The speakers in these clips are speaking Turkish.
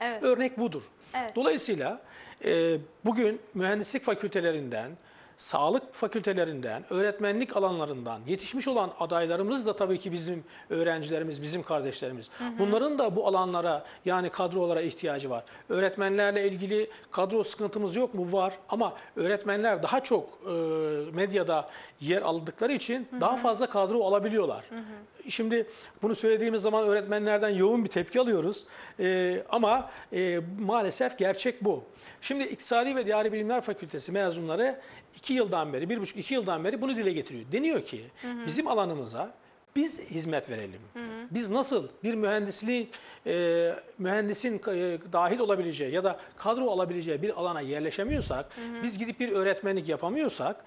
Evet. Örnek budur. Evet. Dolayısıyla e, bugün mühendislik fakültelerinden, sağlık fakültelerinden, öğretmenlik alanlarından yetişmiş olan adaylarımız da tabii ki bizim öğrencilerimiz, bizim kardeşlerimiz. Bunların da bu alanlara yani kadrolara ihtiyacı var. Öğretmenlerle ilgili kadro sıkıntımız yok mu? Var ama öğretmenler daha çok e, medyada yer aldıkları için daha fazla kadro alabiliyorlar. Şimdi bunu söylediğimiz zaman öğretmenlerden yoğun bir tepki alıyoruz. E, ama e, maalesef gerçek bu. Şimdi İktisadi ve İdari Bilimler Fakültesi mezunları iki yıldan beri, bir buçuk iki yıldan beri bunu dile getiriyor. Deniyor ki bizim alanımıza biz hizmet verelim. Biz nasıl bir mühendisliğin, e, mühendisin e, dahil olabileceği ya da kadro alabileceği bir alana yerleşemiyorsak, biz gidip bir öğretmenlik yapamıyorsak,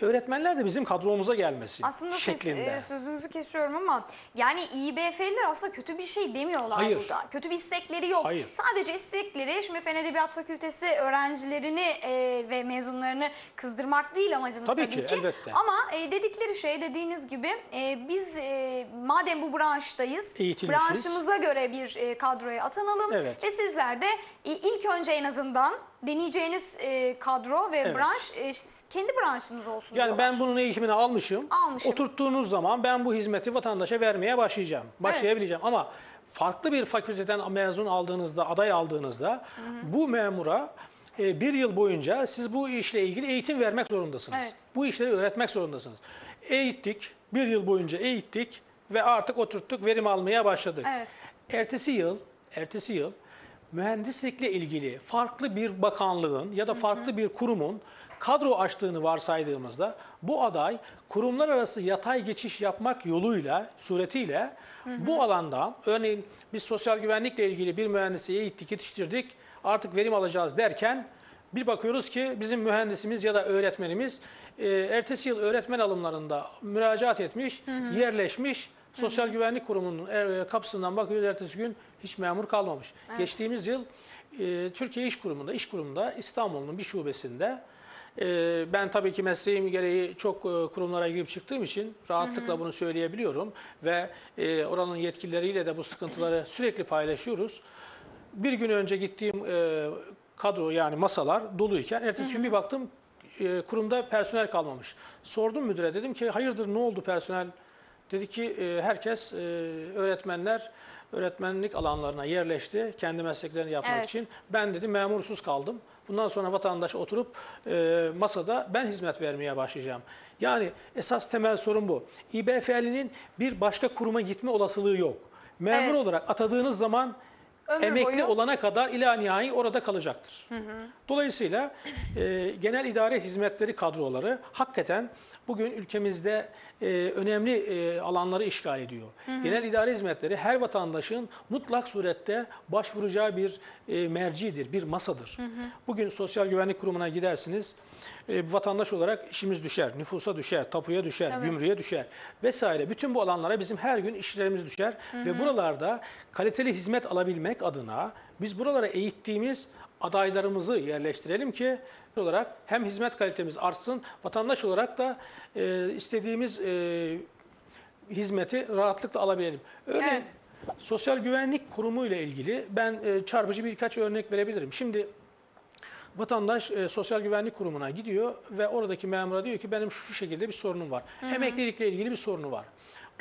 öğretmenler de bizim kadromuza gelmesi Aslında siz şeklinde. e, sözünüzü kesiyorum ama yani İBF'liler aslında kötü bir şey demiyorlar Hayır. burada. Kötü bir istekleri yok. Hayır. Sadece istekleri şimdi Fen Edebiyat Fakültesi öğrencilerini e, ve mezunlarını kızdırmak değil amacımız Tabii tabii, ki, elbette. Ama e, dedikleri şey dediğiniz gibi e, biz e, madem bu branştayız branşımıza göre bir e, kadroya atanalım Evet. ve sizler de e, ilk önce en azından deneyeceğiniz e, kadro ve Evet. branş e, kendi branşınız olsun Yani diyorlar. ben bunun eğitimini almışım. Almışım. Oturttuğunuz zaman ben bu hizmeti vatandaşa vermeye başlayacağım. Başlayabileceğim ama farklı bir fakülteden mezun aldığınızda, aday aldığınızda bu memura e, bir yıl boyunca siz bu işle ilgili eğitim vermek zorundasınız. Evet. Bu işleri öğretmek zorundasınız. Eğittik, bir yıl boyunca eğittik ve artık oturttuk, verim almaya başladık. Evet. Ertesi yıl, ertesi yıl mühendislikle ilgili farklı bir bakanlığın ya da farklı bir kurumun kadro açtığını varsaydığımızda bu aday kurumlar arası yatay geçiş yapmak yoluyla, suretiyle bu alandan örneğin biz sosyal güvenlikle ilgili bir mühendisi eğittik, yetiştirdik artık verim alacağız derken bir bakıyoruz ki bizim mühendisimiz ya da öğretmenimiz e, ertesi yıl öğretmen alımlarında müracaat etmiş, yerleşmiş. Sosyal Güvenlik Kurumu'nun e, kapısından bakıyoruz ertesi gün hiç memur kalmamış. Geçtiğimiz yıl e, Türkiye İş Kurumu'nda, İş Kurumu'nda İstanbul'un bir şubesinde e, ben tabii ki mesleğim gereği çok e, kurumlara girip çıktığım için rahatlıkla bunu söyleyebiliyorum ve e, oranın yetkilileriyle de bu sıkıntıları sürekli paylaşıyoruz. Bir gün önce gittiğim e, kadro yani masalar doluyken ertesi gün bir baktım e, kurumda personel kalmamış. Sordum müdüre dedim ki hayırdır ne oldu personel? Dedi ki herkes öğretmenler öğretmenlik alanlarına yerleşti kendi mesleklerini yapmak Evet. için. Ben dedi memursuz kaldım. Bundan sonra vatandaş oturup e, masada ben hizmet vermeye başlayacağım. Yani esas temel sorun bu. İBF'linin bir başka kuruma gitme olasılığı yok. Memur Evet. olarak atadığınız zaman Ömür emekli boyu- olana kadar ila nihai orada kalacaktır. Dolayısıyla e, genel idare hizmetleri kadroları hakikaten bugün ülkemizde e, önemli e, alanları işgal ediyor. Genel idare hizmetleri her vatandaşın mutlak surette başvuracağı bir e, mercidir, bir masadır. Bugün Sosyal Güvenlik Kurumu'na gidersiniz, e, vatandaş olarak işimiz düşer, nüfusa düşer, tapuya düşer, Tabii. gümrüğe düşer vesaire. Bütün bu alanlara bizim her gün işlerimiz düşer ve buralarda kaliteli hizmet alabilmek adına biz buralara eğittiğimiz adaylarımızı yerleştirelim ki olarak hem hizmet kalitemiz artsın, vatandaş olarak da e, istediğimiz e, hizmeti rahatlıkla alabilelim. Örneğin Evet. Sosyal Güvenlik Kurumu ile ilgili ben e, çarpıcı birkaç örnek verebilirim. Şimdi Vatandaş e, Sosyal Güvenlik Kurumu'na gidiyor ve oradaki memura diyor ki benim şu şekilde bir sorunum var. Emeklilikle ilgili bir sorunu var.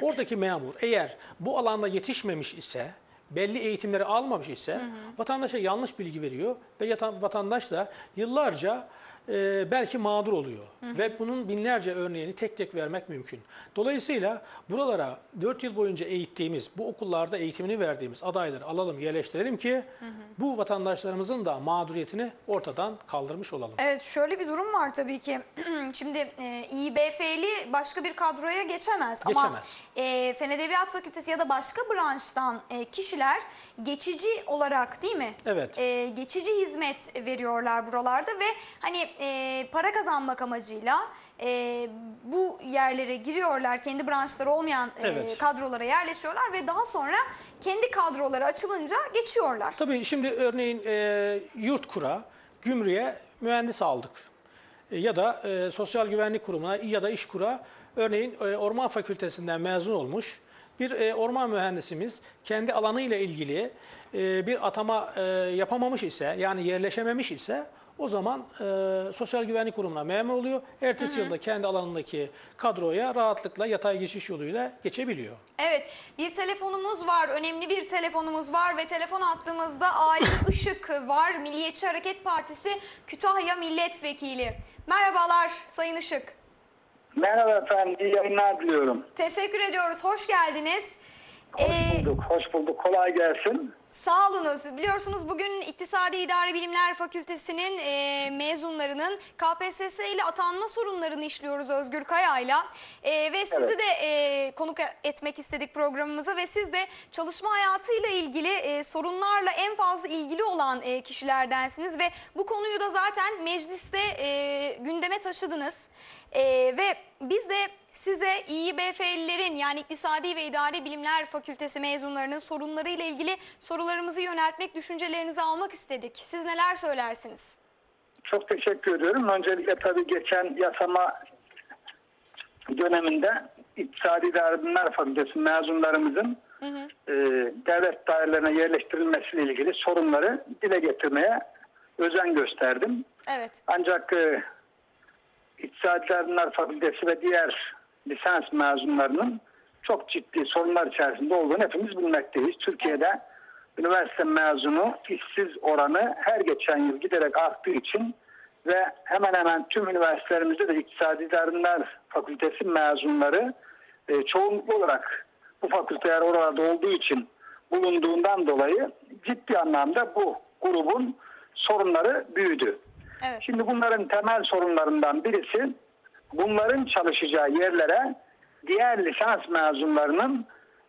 Oradaki memur eğer bu alanda yetişmemiş ise, belli eğitimleri almamış ise vatandaşa yanlış bilgi veriyor ve vatandaş da yıllarca e, belki mağdur oluyor. Ve bunun binlerce örneğini tek tek vermek mümkün. Dolayısıyla buralara 4 yıl boyunca eğittiğimiz, bu okullarda eğitimini verdiğimiz adayları alalım, yerleştirelim ki bu vatandaşlarımızın da mağduriyetini ortadan kaldırmış olalım. Evet şöyle bir durum var tabii ki. Şimdi e, İBF'li başka bir kadroya geçemez. Ama Geçemez. e, Fen Edebiyat Fakültesi ya da başka branştan e, kişiler geçici olarak değil mi? Evet. E, geçici hizmet veriyorlar buralarda ve hani e, para kazanmak amacıyla e, bu yerlere giriyorlar. Kendi branşları olmayan e, Evet. kadrolara yerleşiyorlar ve daha sonra kendi kadroları açılınca geçiyorlar. Tabii şimdi örneğin e, yurt kura, gümrüğe mühendis aldık. E, ya da e, sosyal güvenlik kurumuna ya da iş kura örneğin e, orman fakültesinden mezun olmuş bir e, orman mühendisimiz kendi alanıyla ilgili e, bir atama e, yapamamış ise yani yerleşememiş ise o zaman e, Sosyal Güvenlik Kurumu'na memur oluyor. Ertesi yılda kendi alanındaki kadroya rahatlıkla yatay geçiş yoluyla geçebiliyor. Evet, bir telefonumuz var, önemli bir telefonumuz var ve telefon attığımızda Ali Işık var, Milliyetçi Hareket Partisi Kütahya Milletvekili. Merhabalar Sayın Işık. Merhaba efendim, iyi yayınlar diliyorum. Teşekkür ediyoruz, hoş geldiniz. Hoş Ee, bulduk, hoş bulduk. Kolay gelsin. Sağ. Biliyorsunuz bugün İktisadi İdari Bilimler Fakültesi'nin e, mezunlarının KPSS ile atanma sorunlarını işliyoruz Özgür Kaya'yla. E, ve sizi Evet. de e, konuk etmek istedik programımıza ve siz de çalışma hayatıyla ilgili e, sorunlarla en fazla ilgili olan e, kişilerdensiniz ve bu konuyu da zaten mecliste e, gündeme taşıdınız. E, ve biz de size İİBF'lilerin yani İktisadi ve İdari Bilimler Fakültesi mezunlarının sorunlarıyla ilgili sorularımızı yöneltmek, düşüncelerinizi almak istedik. Siz neler söylersiniz? Çok teşekkür ediyorum. Öncelikle tabii geçen yasama döneminde İktisadi İdari Bilimler Fakültesi mezunlarımızın e, devlet dairelerine yerleştirilmesiyle ilgili sorunları dile getirmeye özen gösterdim. Evet. Ancak e, İktisadi İdari Bilimler Fakültesi ve diğer lisans mezunlarının çok ciddi sorunlar içerisinde olduğunu hepimiz bilmekteyiz. Türkiye'de üniversite mezunu işsiz oranı her geçen yıl giderek arttığı için ve hemen hemen tüm üniversitelerimizde de İktisadi İdari Bilimler Fakültesi mezunları e, çoğunluklu olarak bu fakülteler oralarda olduğu için bulunduğundan dolayı ciddi anlamda bu grubun sorunları büyüdü. Evet. Şimdi bunların temel sorunlarından birisi bunların çalışacağı yerlere diğer lisans mezunlarının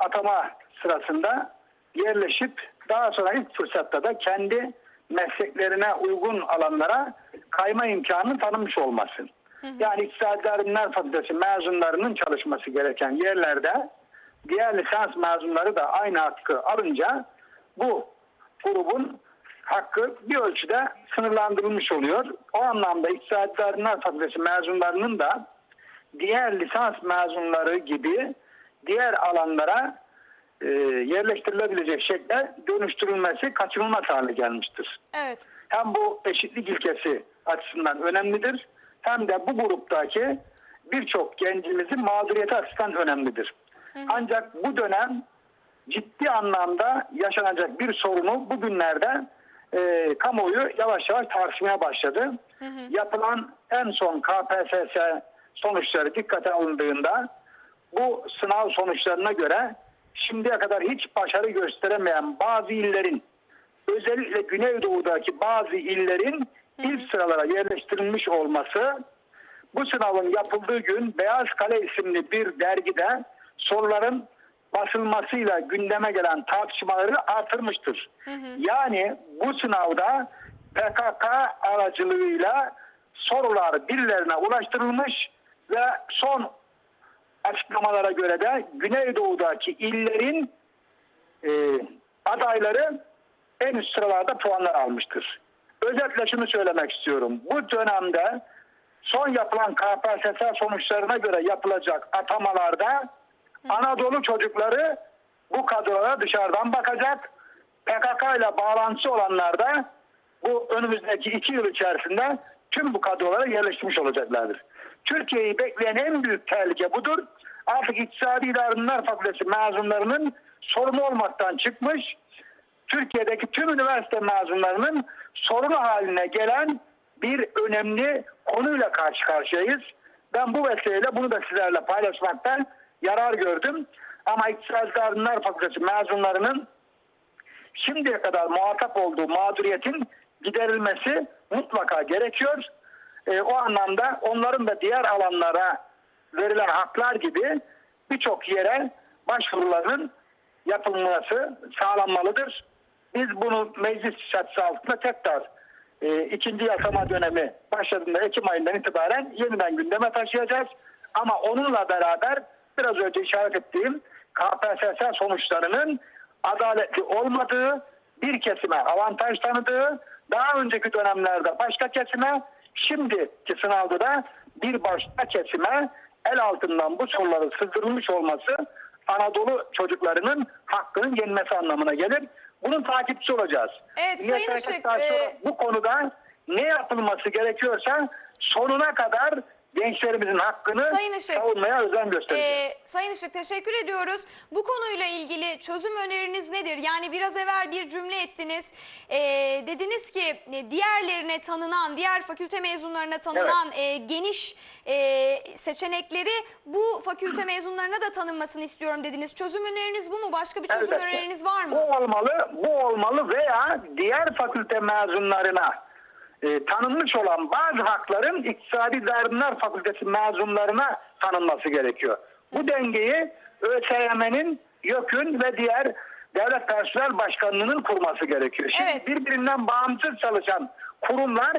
atama sırasında yerleşip daha sonra ilk fırsatta da kendi mesleklerine uygun alanlara kayma imkanı tanınmış olması. Yani İktisadi Bilimler Fakültesi mezunlarının çalışması gereken yerlerde diğer lisans mezunları da aynı hakkı alınca bu grubun hakkı bir ölçüde sınırlandırılmış oluyor. O anlamda İktisadi Bilimler Fakültesi mezunlarının da diğer lisans mezunları gibi diğer alanlara e, yerleştirilebilecek şekilde dönüştürülmesi kaçınılmaz hale gelmiştir. Evet. Hem bu eşitlik ilkesi açısından önemlidir hem de bu gruptaki birçok gencimizin mağduriyeti açısından önemlidir. Ancak bu dönem ciddi anlamda yaşanacak bir sorunu bugünlerde e, kamuoyu yavaş yavaş tartışmaya başladı. Yapılan en son KPSS sonuçları dikkate alındığında bu sınav sonuçlarına göre şimdiye kadar hiç başarı gösteremeyen bazı illerin özellikle Güneydoğu'daki bazı illerin ilk sıralara yerleştirilmiş olması bu sınavın yapıldığı gün Beyaz Kale isimli bir dergide soruların basılmasıyla gündeme gelen tartışmaları artırmıştır. Yani bu sınavda PKK aracılığıyla sorular birilerine ulaştırılmış ve son açıklamalara göre de Güneydoğu'daki illerin e, adayları en üst sıralarda puanlar almıştır. Özetle şunu söylemek istiyorum. Bu dönemde son yapılan KPSS sonuçlarına göre yapılacak atamalarda Anadolu çocukları bu kadrolara dışarıdan bakacak. PKK ile bağlantısı olanlar da bu önümüzdeki iki yıl içerisinde tüm bu kadrolara yerleştirmiş olacaklardır. Türkiye'yi bekleyen en büyük tehlike budur. Artık İktisadi İdari Bilimler Fakültesi mezunlarının sorunu olmaktan çıkmış, Türkiye'deki tüm üniversite mezunlarının sorunu haline gelen bir önemli konuyla karşı karşıyayız. Ben bu vesileyle bunu da sizlerle paylaşmaktan yarar gördüm. Ama İktisadi Bilimler Fakültesi mezunlarının şimdiye kadar muhatap olduğu mağduriyetin giderilmesi mutlaka gerekiyor. E, o anlamda onların da diğer alanlara verilen haklar gibi birçok yere başvuruların yapılması sağlanmalıdır. Biz bunu meclis çatısı altında tekrar e, ikinci yasama dönemi başladığında Ekim ayından itibaren yeniden gündeme taşıyacağız. Ama onunla beraber biraz önce işaret ettiğim KPSS sonuçlarının adaletli olmadığı, bir kesime avantaj tanıdığı, daha önceki dönemlerde başka kesime, şimdiki sınavda da bir başka kesime el altından bu soruları sızdırılmış olması Anadolu çocuklarının hakkının yenmesi anlamına gelir. Bunun takipçisi olacağız. Evet, Sayın Işık, e, bu konuda ne yapılması gerekiyorsa sonuna kadar gençlerimizin hakkını Sayın Işık, savunmaya özen göstereceğiz. Ee, Sayın Işık teşekkür ediyoruz. Bu konuyla ilgili çözüm öneriniz nedir? Yani biraz evvel bir cümle ettiniz. Ee, dediniz ki e, diğerlerine tanınan, diğer fakülte mezunlarına tanınan e, geniş e, seçenekleri bu fakülte mezunlarına da tanınmasını istiyorum dediniz. Çözüm öneriniz bu mu? Başka bir çözüm Elbette. öneriniz var Bu mı? olmalı, bu olmalı veya diğer fakülte mezunlarına e, tanınmış olan bazı hakların İktisadi Derdinler Fakültesi mezunlarına tanınması gerekiyor. Bu dengeyi ÖSYM'nin, YÖK'ün ve diğer Devlet Personel Başkanlığı'nın kurması gerekiyor. Şimdi Evet. birbirinden bağımsız çalışan kurumlar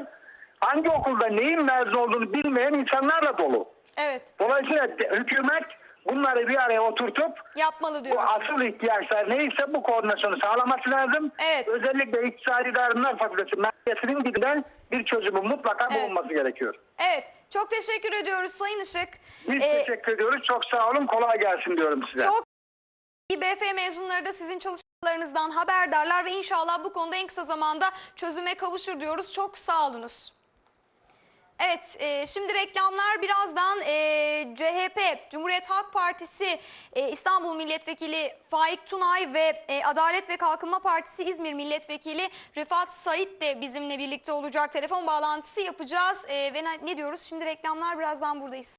hangi okulda neyin mezun olduğunu bilmeyen insanlarla dolu. Evet, Dolayısıyla hükümet bunları bir araya oturtup yapmalı bu diyoruz. asıl ihtiyaçlar neyse bu koordinasyonu sağlaması lazım. Evet. Özellikle İktisadi Derdinler Fakültesi merkezinin gidilen bir çözümü mutlaka Evet. bulunması gerekiyor. Evet, çok teşekkür ediyoruz Sayın Işık. Biz Ee, teşekkür ediyoruz. Çok sağ olun. Kolay gelsin diyorum size. Çok İBF mezunları da sizin çalışmalarınızdan haberdarlar ve inşallah bu konuda en kısa zamanda çözüme kavuşur diyoruz. Çok sağ olunuz. Evet, e, şimdi reklamlar birazdan e, CHP, Cumhuriyet Halk Partisi e, İstanbul Milletvekili Faik Tunay ve e, Adalet ve Kalkınma Partisi İzmir Milletvekili Rıfat Sait de bizimle birlikte olacak. Telefon bağlantısı yapacağız E, ve ne- diyoruz? Şimdi reklamlar birazdan buradayız.